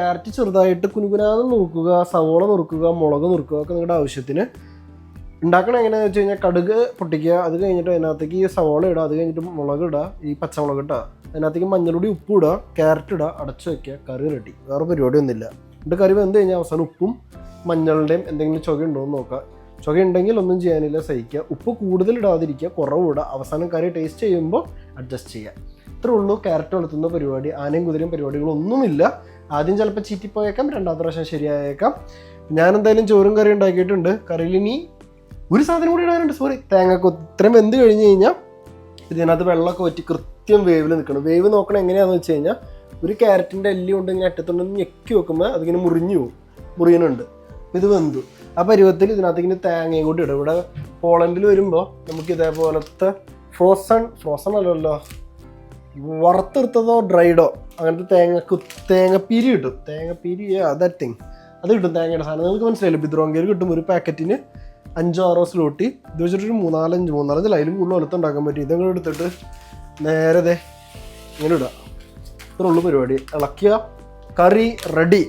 Carrot ചെറുതായിട്ട് കുനുകുനാന്ന് നുറുക്കുക സവോള നുറുക്കുക മുളക് നുറുക്കുക ഒക്കെ നിങ്ങളുടെ ആവശ്യത്തിന്. ഉണ്ടാക്കണ എങ്ങനെയാണെന്ന് വെച്ച് കഴിഞ്ഞാൽ കടുക് പൊട്ടിക്കുക അത് കഴിഞ്ഞിട്ട് അതിനകത്തേക്ക് ഈ സവോള ഇടുക അത് കഴിഞ്ഞിട്ട് മുളക് ഇടുക ഈ പച്ചമുളക് ഇടുക. അതിനകത്തേക്ക് മഞ്ഞൾപൊടി ഉപ്പ് ഇടുക ക്യാരറ്റ് ഇടുക അടച്ചു വയ്ക്കുക കറി റെഡി. വേറെ പരിപാടിയൊന്നുമില്ല. എന്നിട്ട് കറി വെന്ത് കഴിഞ്ഞാൽ അവസാനം ഉപ്പും മഞ്ഞളുടെയും എന്തെങ്കിലും ചുക ഉണ്ടോ എന്ന് നോക്കുക. ചുക ഉണ്ടെങ്കിൽ ഒന്നും ചെയ്യാനില്ല സഹിക്കുക. ഉപ്പ് കൂടുതൽ ഇടാതിരിക്കുക കുറവ് ഇടുക. അവസാനം കറി ടേസ്റ്റ് ചെയ്യുമ്പോൾ അഡ്ജസ്റ്റ് ചെയ്യുക. ഇത്രേ ഉള്ളൂ ക്യാരറ്റ് വളർത്തുന്ന പരിപാടി ആനയും കുതിരയും പരിപാടികളൊന്നുമില്ല. ആദ്യം ചിലപ്പോൾ ചീറ്റിപ്പോയേക്കാം രണ്ടാമത്തെ പ്രാവശ്യം ശരിയായേക്കാം. ഞാൻ എന്തായാലും ചോറും കറി ഉണ്ടാക്കിയിട്ടുണ്ട്. കറിയിൽ ഇനി ഒരു സാധനം കൂടി ഇടാനുണ്ട്. സോറി തേങ്ങക്ക് ഇത്രയും വെന്ത് കഴിഞ്ഞ് കഴിഞ്ഞാൽ ഇതിനകത്ത് വെള്ളമൊക്കെ വറ്റി കൃത്യം വേവിൽ നിൽക്കണം. വേവ് നോക്കണം എങ്ങനെയാണെന്ന് വെച്ച് കഴിഞ്ഞാൽ ഒരു ക്യാരറ്റിന്റെ എല്ലി കൊണ്ട് ഇങ്ങനെ അറ്റത്തുണ്ടെന്ന് ഞെക്കി വെക്കുമ്പോൾ അതിങ്ങനെ മുറിഞ്ഞു പോകും മുറിയുന്നുണ്ട്. ഇത് വെന്തു. ആ പരുവത്തിൽ ഇതിനകത്ത് ഇങ്ങനെ തേങ്ങയും കൂടി ഇടും. ഇവിടെ പോളണ്ടിൽ വരുമ്പോൾ നമുക്ക് ഇതേപോലത്തെ ഫ്രോസൺ ഫ്രോസൺ അല്ലല്ലോ. വറുത്തെടുത്തതോ ഡ്രൈഡോ അങ്ങനത്തെ തേങ്ങക്ക് തേങ്ങപ്പീരി കിട്ടും തേങ്ങപ്പീരി ദാറ്റ് തിങ് അത് കിട്ടും തേങ്ങയുടെ സാധനം. നിങ്ങൾക്ക് മനസ്സിലായില്ല? ബിദ്രോങ്കയിൽ കിട്ടും ഒരു പാക്കറ്റിന് അഞ്ചോ ആറോ സ്ലോട്ടി ഇത് വെച്ചിട്ടൊരു മൂന്നാലഞ്ച് മൂന്നാലഞ്ച് അതിലും കൂടുതൽ ഒലത്ത് ഉണ്ടാക്കാൻ പറ്റും. ഇതങ്ങനെ എടുത്തിട്ട് നേരത്തെ ഇങ്ങനെ ഇടുക. ഇത്രയുള്ളൂ പരിപാടി. ഇളക്കുക കറി റെഡി